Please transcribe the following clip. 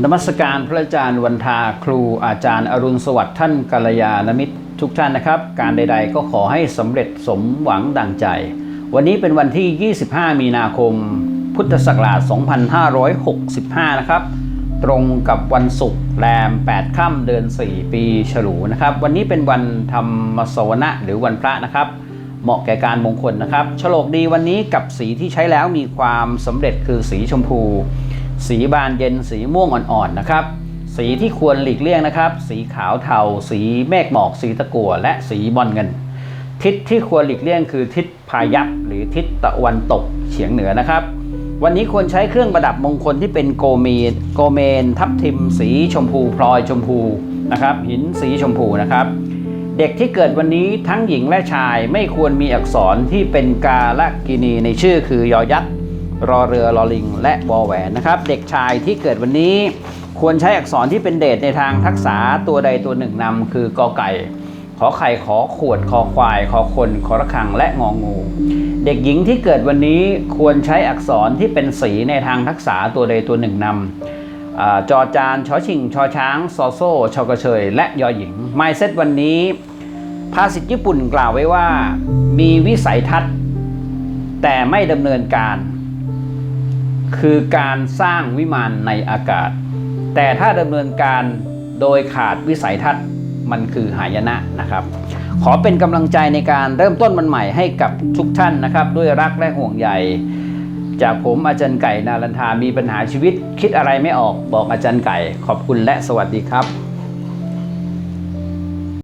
นมัสการพระอาจารย์วันทาครูอาจารย์อรุณสวัสดิ์ท่านกัลยาณมิตรทุกท่านนะครับ การใดๆก็ขอให้สำเร็จสมหวังดังใจ วันนี้เป็นวันที่ 25 มีนาคม พุทธศักราช 2565 นะครับ ตรงกับวันศุกร์แรม 8 ค่ำเดือน 4 ปีฉลูนะครับ วันนี้เป็นวันธรรมสวนะหรือวันพระนะครับ เหมาะแก่การมงคลนะครับโฉลกดีวันนี้กับสีที่ใช้แล้วมีความสำเร็จคือสีชมพู สีบานเย็นสีม่วงอ่อนๆนะครับ สีที่ควรหลีกเลี่ยงนะครับ สีขาวเทา สีเมฆหมอก สีตะกั่วและสีบอลเงิน ทิศที่ควรหลีกเลี่ยงคือทิศพายัพหรือทิศตะวันตกเฉียงเหนือนะครับ วันนี้ควรใช้เครื่องประดับมงคลที่เป็นโกเมนโกเมน ทับทิม สีชมพูพลอยชมพูนะครับหินสีชมพูนะครับ เด็กที่เกิดวันนี้ทั้งหญิงและชายไม่ควรมีอักษรที่เป็นกาลกินีในชื่อคือยอยักษ์ รอเรือลอลิง และวอแหวนนะครับ เด็กชายที่เกิดวันนี้ควรใช้อักษรที่เป็นเดชในทางทักษะตัวใดตัวหนึ่งนำคือกอไก่ ขอไข่ขอขวดคอควายขอคนขอระฆังและงองู เด็กหญิงที่เกิดวันนี้ควรใช้อักษรที่เป็นสีในทางทักษะตัวใดตัวหนึ่งนำอจอจานชอชิงชอช้างซอโซ่ชอกระเชย และยอหญิงไมเซตวันนี้ ภาษิตญี่ปุ่นกล่าวไว้ว่า มีวิสัยทัศน์ แต่ไม่ดำเนินการ คือการสร้างวิมานในอากาศ แต่ถ้าดำเนินการโดยขาดวิสัยทัศน์มันคือหายนะนะครับ ขอเป็นกำลังใจในการเริ่มต้นมันใหม่ให้กับทุกท่านนะครับ ด้วยรักและห่วงใยจากผมอาจารย์ไก่นารันทามีปัญหาชีวิต คิดอะไรไม่ออกบอกอาจารย์ไก่ ขอบคุณและสวัสดีครับ